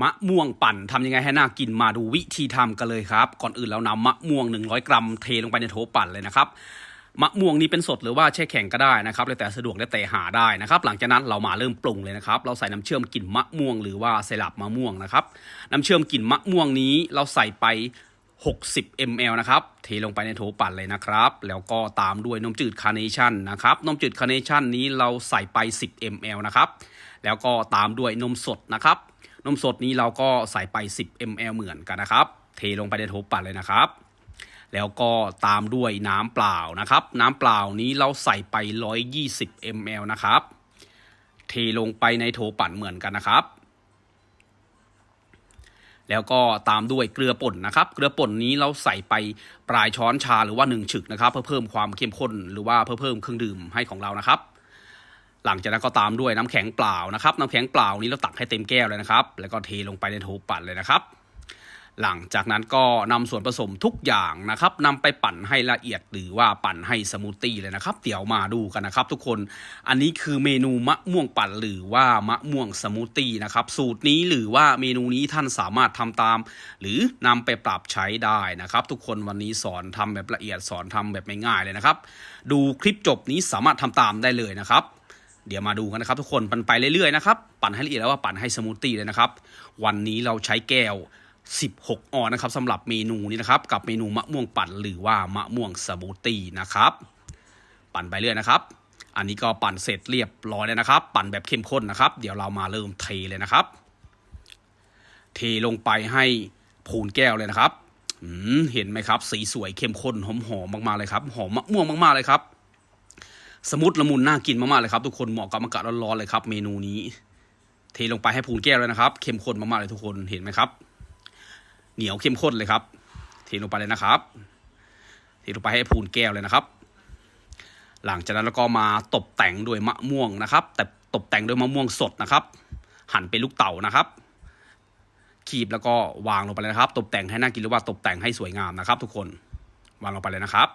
มะม่วงปั่นทำยังไงให้น่ากินมาดูวิธีทำกันเลยครับ ก่อนอื่นเรานำมะม่วง 100 กรัมเทลงไปในโถปั่นเลยนะครับมะม่วงนี้เป็นสดหรือว่าแช่แข็งก็ได้นะครับแล้วแต่สะดวกและแต่หาได้นะครับ หลังจากนั้นเรามาเริ่มปรุงเลยนะครับ เราใส่น้ำเชื่อมกลิ่นมะม่วง หรือว่าไซรัปมะม่วงนะครับน้ำเชื่อมกลิ่นมะม่วงนี้เราใส่ไป 60 ml นะครับเทลงไปในโถปั่นเลยนะครับ แล้วก็ตามด้วยนมจืดคาร์เนชั่นนะครับนมจืดคาร์เนชั่นนี้เราใส่ไป 10 ml นะครับ แล้วก็ตามด้วยนมสดนะครับ นมสดนี้เราก็ใส่ไป 10 ml เหมือนกันนะครับ เทลงไปในโถปั่นเลยนะครับ แล้วก็ตามด้วยน้ำเปล่านะครับ น้ำเปล่านี้เราใส่ไป 120 ml นะครับ เทลงไปในโถปั่นเหมือนกันนะครับแล้วก็ตามด้วยเกลือป่นนะครับ เกลือป่นนี้เราใส่ไปปลายช้อนชาหรือว่า 1 ฉึกนะครับ เพื่อเพิ่มความเข้มข้นหรือว่าเพื่อเพิ่มเครื่องดื่มให้ของเรานะครับ หลังจากนั้นก็ตามด้วยน้ำแข็งเปล่านะครับน้ำแข็งเปล่านี้เราตักให้เต็มแก้วเลยนะครับ แล้วก็เทลงไปในโถปั่นเลยนะครับ หลังจากนั้นก็นำส่วนผสมทุกอย่างนะครับนำไปปั่นให้ละเอียดหรือว่าปั่นให้สมูทตี้เลยนะครับ เดี๋ยวมาดูกันนะครับ ทุกคนอันนี้คือเมนูมะม่วงปั่นหรือว่ามะม่วงสมูทตี้นะครับ สูตรนี้หรือว่าเมนูนี้ท่านสามารถทำตาม หรือนำไปปรับใช้ได้นะครับ ทุกคนวันนี้สอนทำแบบละเอียดสอนทำแบบง่ายๆเลยนะครับ ดูคลิปจบนี้สามารถทำตามได้เลยนะครับ เดี๋ยวมาดูกันนะครับทุกคนปั่นไปเรื่อยๆนะครับปั่นให้ละเอียดแล้วว่าปั่นให้สมูทตี้เลยนะครับ วันนี้เราใช้แก้ว 16 ออนนะครับสำหรับเมนูนี้นะครับ กับเมนูมะม่วงปั่นหรือว่ามะม่วงสมูทตี้นะครับ ปั่นไปเรื่อยนะครับ อันนี้ก็ปั่นเสร็จเรียบร้อยแล้วนะครับ ปั่นแบบเข้มข้นนะครับ เดี๋ยวเรามาเริ่มเทเลยนะครับ เทลงไปให้พูนแก้วเลยนะครับเห็นไหมครับ สีสวยเข้มข้นหอมๆมากๆเลยครับ หอมมะม่วงมากๆเลยครับ สมุดละมุนน่ากินมากๆเลยครับทุกคนเหมาะกับอากาศร้อนๆเลยครับเมนูนี้ เทลงไปให้พูนแก้วเลยนะครับเข้มข้นมากๆเลยทุกคนเห็นไหมครับ เหนียวเข้มข้นเลยครับ เทลงไปเลยนะครับ เทลงไปให้พูนแก้วเลยนะครับ หลังจากนั้นแล้วก็มาตกแต่งด้วยมะม่วงนะครับ แต่ตกแต่งด้วยมะม่วงสดนะครับ หั่นเป็นลูกเต๋านะครับคีบแล้วก็วางลงไปเลยนะครับ ตกแต่งให้น่ากินหรือว่าตกแต่งให้สวยงามนะครับ ทุกคนวางลงไปเลยนะครับ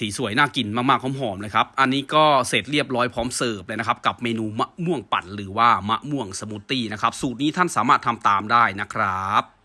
สีสวยน่ากินมากๆหอมๆเลยครับ อันนี้ก็เสร็จเรียบร้อยพร้อมเสิร์ฟเลยนะครับ กับเมนูมะม่วงปั่นหรือว่ามะม่วงสมูทตี้นะครับ สูตรนี้ท่านสามารถทำตามได้นะครับ